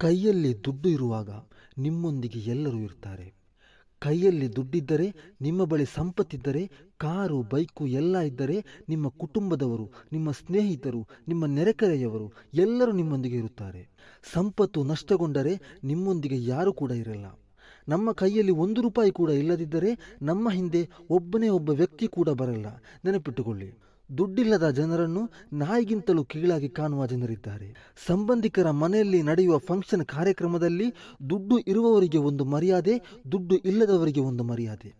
ಕೈಯಲ್ಲಿ ದುಡ್ಡು ಇರುವಾಗ ನಿಮ್ಮೊಂದಿಗೆ ಎಲ್ಲರೂ ಇರ್ತಾರೆ. ಕೈಯಲ್ಲಿ ದುಡ್ಡಿದ್ದರೆ, ನಿಮ್ಮ ಬಳಿ ಸಂಪತ್ತಿದ್ದರೆ, ಕಾರು, ಬೈಕು ಎಲ್ಲ ಇದ್ದರೆ ನಿಮ್ಮ ಕುಟುಂಬದವರು, ನಿಮ್ಮ ಸ್ನೇಹಿತರು, ನಿಮ್ಮ ನೆರೆಕರೆಯವರು ಎಲ್ಲರೂ ನಿಮ್ಮೊಂದಿಗೆ ಇರುತ್ತಾರೆ. ಸಂಪತ್ತು ನಷ್ಟಗೊಂಡರೆ ನಿಮ್ಮೊಂದಿಗೆ ಯಾರೂ ಕೂಡ ಇರಲ್ಲ. ನಮ್ಮ ಕೈಯಲ್ಲಿ ಒಂದು ರೂಪಾಯಿ ಕೂಡ ಇಲ್ಲದಿದ್ದರೆ ನಮ್ಮ ಹಿಂದೆ ಒಬ್ಬನೇ ಒಬ್ಬ ವ್ಯಕ್ತಿ ಕೂಡ ಬರಲ್ಲ. ನೆನಪಿಟ್ಟುಕೊಳ್ಳಿ. ದುಡ್ಡಿಲ್ಲದ ಜನರನ್ನು ನಾಯಿಗಿಂತಲೂ ಕೀಳಾಗಿ ಕಾಣುವ ಜನರಿದ್ದಾರೆ. ಸಂಬಂಧಿಕರ ಮನೆಯಲ್ಲಿ ನಡೆಯುವ ಫಂಕ್ಷನ್ ಕಾರ್ಯಕ್ರಮದಲ್ಲಿ ದುಡ್ಡು ಇರುವವರಿಗೆ ಒಂದು ಮರ್ಯಾದೆ, ದುಡ್ಡು ಇಲ್ಲದವರಿಗೆ ಒಂದು ಮರ್ಯಾದೆ.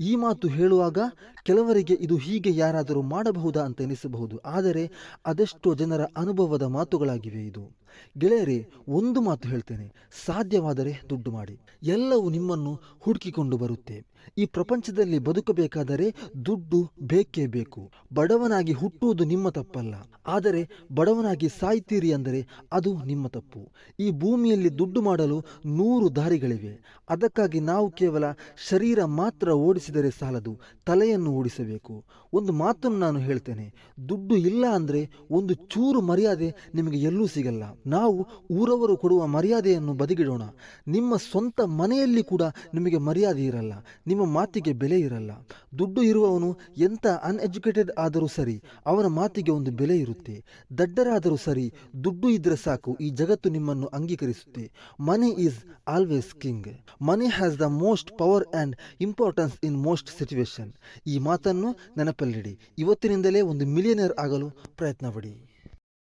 ಈ ಮಾತು ಹೇಳುವಾಗ ಕೆಲವರಿಗೆ ಇದು ಹೀಗೆ ಯಾರಾದರೂ ಮಾಡಬಹುದಾ ಅಂತ ಎನಿಸಬಹುದು, ಆದರೆ ಅದೆಷ್ಟೋ ಜನರ ಅನುಭವದ ಮಾತುಗಳಾಗಿವೆ ಇದು. ಗೆಳೆಯರೇ, ಒಂದು ಮಾತು ಹೇಳ್ತೇನೆ. ಸಾಧ್ಯವಾದರೆ ದುಡ್ಡು ಮಾಡಿ. ಎಲ್ಲವೂ ನಿಮ್ಮನ್ನು ಹುಡುಕಿಕೊಂಡು ಬರುತ್ತೆ. ಈ ಪ್ರಪಂಚದಲ್ಲಿ ಬದುಕಬೇಕಾದರೆ ದುಡ್ಡು ಬೇಕೇ ಬೇಕು. ಬಡವನಾಗಿ ಹುಟ್ಟುವುದು ನಿಮ್ಮ ತಪ್ಪಲ್ಲ. ಆದರೆ ಬಡವನಾಗಿ ಸಾಯ್ತೀರಿ ಅಂದರೆ ಅದು ನಿಮ್ಮ ತಪ್ಪು. ಈ ಭೂಮಿಯಲ್ಲಿ ದುಡ್ಡು ಮಾಡಲು ನೂರು ದಾರಿಗಳಿವೆ. ಅದಕ್ಕಾಗಿ ನಾವು ಕೇವಲ ಶರೀರ ಮಾತ್ರ ಓಡಿಸಿದರೆ ಸಾಲದು. ತಲೆಯನ್ನು ಓಡಿಸಬೇಕು. ಒಂದು ಮಾತನ್ನು ನಾನು ಹೇಳ್ತೇನೆ. ದುಡ್ಡು ಇಲ್ಲ ಅಂದರೆ ಒಂದು ಚೂರು ಮರ್ಯಾದೆ ನಿಮಗೆ ಎಲ್ಲೂ ಸಿಗಲ್ಲ. ನಾವು ಊರವರು ಕೊಡುವ ಮರ್ಯಾದೆಯನ್ನು ಬದಿಗಿಡೋಣ. ನಿಮ್ಮ ಸ್ವಂತ ಮನೆಯಲ್ಲಿ ಕೂಡ ನಿಮಗೆ ಮರ್ಯಾದೆ ಇರಲ್ಲ, ನಿಮ್ಮ ಮಾತಿಗೆ ಬೆಲೆ ಇರಲ್ಲ. ದುಡ್ಡು ಇರುವವನು ಎಂಥ ಅನ್ಎಜುಕೇಟೆಡ್ ಆದರೂ ಸರಿ, ಅವನ ಮಾತಿಗೆ ಒಂದು ಬೆಲೆ ಇರುತ್ತೆ. ದಡ್ಡರಾದರೂ ಸರಿ, ದುಡ್ಡು ಇದ್ರೆ ಸಾಕು, ಈ ಜಗತ್ತು ನಿಮ್ಮನ್ನು ಅಂಗೀಕರಿಸುತ್ತೆ. Money is always king money has the most power and importance in most situation ಈ ಮಾತನ್ನು ನೆನಪಲ್ಲಿಡಿ. ಇವತ್ತಿನಿಂದಲೇ ಒಂದು ಮಿಲಿಯನರ್ ಆಗಲು ಪ್ರಯತ್ನ ಪಡಿ